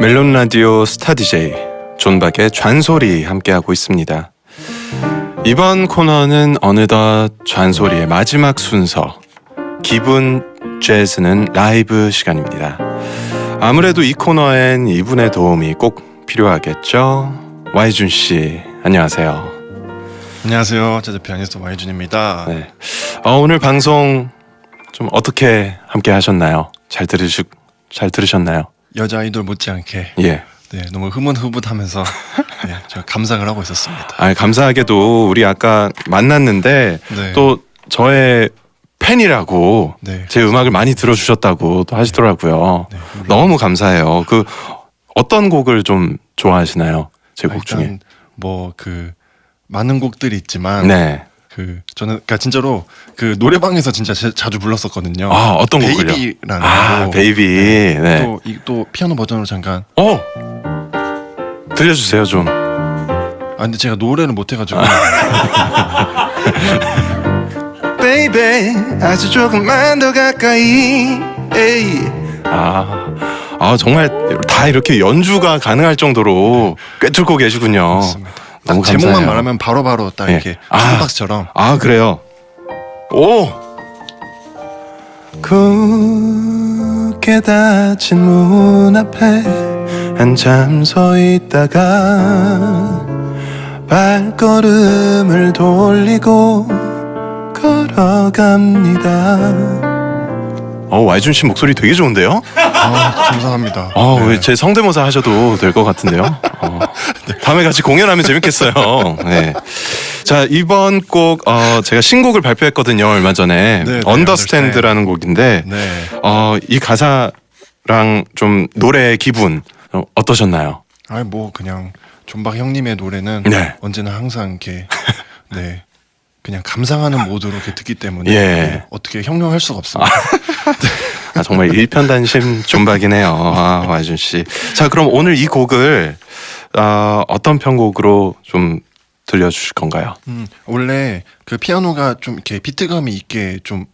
멜론 라디오 스타 DJ 존박의 잔소리 함께하고 있습니다. 이번 코너는 어느덧 잔소리의 마지막 순서 기분 재즈는 라이브 시간입니다. 아무래도 이 코너엔 이분의 도움이 꼭 필요하겠죠. 와이준 씨 안녕하세요. 안녕하세요. 재즈 피아니스트 와이준입니다. 네. 어, 오늘 방송 좀 어떻게 함께 하셨나요? 잘 들으시 잘 들으셨나요? 여자 아이돌 못지않게 예. 네, 너무 흐뭇흐뭇하면서 네, 제가 감상을 하고 있었습니다. 아 감사하게도 우리 아까 만났는데 네. 또 저의 팬이라고 네. 제 음악을 많이 들어주셨다고 또 하시더라고요. 네, 너무 감사해요. 그 어떤 곡을 좀 좋아하시나요? 제 곡 중에. 뭐 그 많은 곡들이 있지만 네. 그 저는 그러니까 진짜로 그 노래방에서 진짜 제- 자주 불렀었거든요. 아 어떤 곡을요? 베이비라는 아 곡. 베이비. 네. 또, 이, 또 피아노 버전으로 잠깐 어 들려주세요 좀. 아 근데 제가 노래를 못 해가지고 베이비 아주 조금만 더 가까이 에이 아, 아 정말 다 이렇게 연주가 가능할 정도로 꿰뚫고 계시군요. 맞습니다. 너무 딱 제목만 감사해요. 말하면 바로바로 딱 예. 이렇게 아. 슈퍼박스처럼 아 그래요. 오. 굳게 닫힌 문 앞에 한참 서 있다가 발걸음을 돌리고 걸어갑니다. 어 와이준 씨 목소리 되게 좋은데요? 아 감사합니다. 아, 네. 왜제 성대모사 하셔도 될 것 같은데요? 어, 다음에 같이 공연하면 재밌겠어요. 네. 자, 이번 곡, 어, 제가 신곡을 발표했거든요, 얼마 전에. 네, 네, 언더스탠드라는 곡인데, 네. 어, 이 가사랑 좀 노래의 기분, 어, 어떠셨나요? 아니 뭐 그냥 존박 형님의 노래는 네. 언제나 항상 이렇게 네 그냥 감상하는 모드로 이렇게 듣기 때문에 예. 네, 어떻게 형용할 수가 없습니다. 아, 정말 일편단심 존박이네요. 아, 와준 씨. 자, 그럼 오늘 이 곡을, 어, 어떤 편곡으로 좀 들려주실 건가요? 음, 원래 그 피아노가 좀 이렇게 비트감이 있게 좀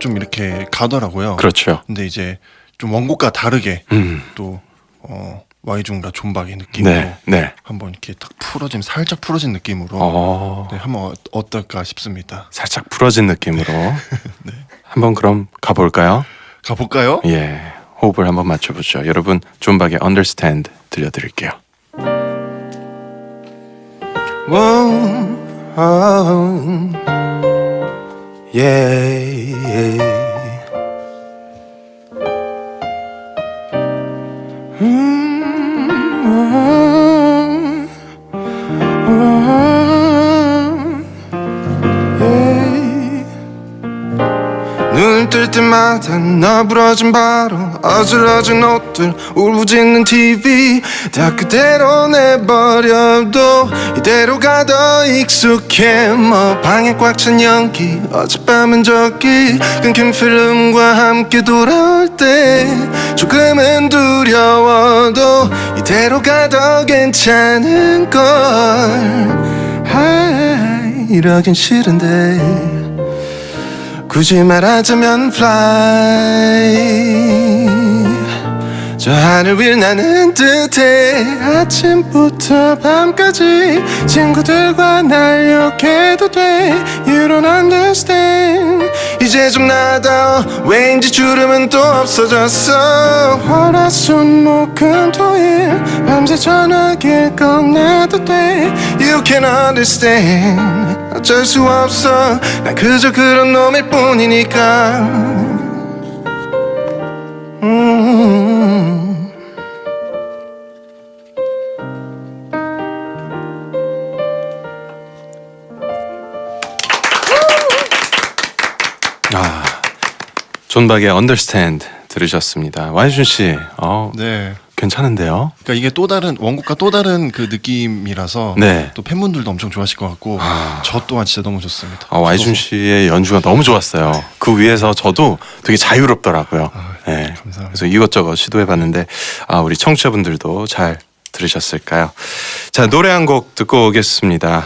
좀 이렇게 가더라고요. 그렇죠. 근데 이제 좀 원곡과 다르게 음. 또 어, 와이중과 존박의 느낌으로 네, 네. 한번 이렇게 딱 풀어진 살짝 풀어진 느낌으로 어. 네, 한번 어- 어떨까 싶습니다. 살짝 풀어진 느낌으로 한번 그럼 가볼까요? 가볼까요? 예, 호흡을 한번 맞춰보죠. 여러분 존박의 Understand 들려드릴게요. Whoa, oh, yeah, yeah. Mm. 눈을 뜰 때마다 너부러진 바로 어질러진 옷들 울부짖는 TV 다 그대로 내버려도 이대로 가 더 익숙해. 뭐 방에 꽉 찬 연기 어젯밤은 저기 끊긴 필름과 함께 돌아올 때 조금은 두려워도 이대로 가 더 괜찮은 걸. 아, 이러긴 싫은데 굳이 말하자면 fly 저 하늘 위를 나는 듯해 아침부터 밤까지 친구들과 날려해도 돼. You don't understand. 이제 좀 나다 왠지 주름은 또 없어졌어. 월화수목금토일. 밤새 전화길 꺼내도 돼. You can understand. 어쩔 수 없어. 난 그저 그런 놈일 뿐이니까 아, 존박의 Understand 들으셨습니다. 와이준 씨, 어, 네. 괜찮은데요? 그러니까 이게 또 다른 원곡과 또 다른 그 느낌이라서 네. 또 팬분들도 엄청 좋아하실 것 같고 아. 저 또한 진짜 너무 좋습니다. 아, 와이준 씨의 연주가 너무 좋았어요. 그 위에서 저도 되게 자유롭더라고요. 아, 네. 감사합니다. 그래서 이것저것 시도해봤는데, 아, 우리 청취자분들도 잘 들으셨을까요? 자, 노래 한 곡 듣고 오겠습니다.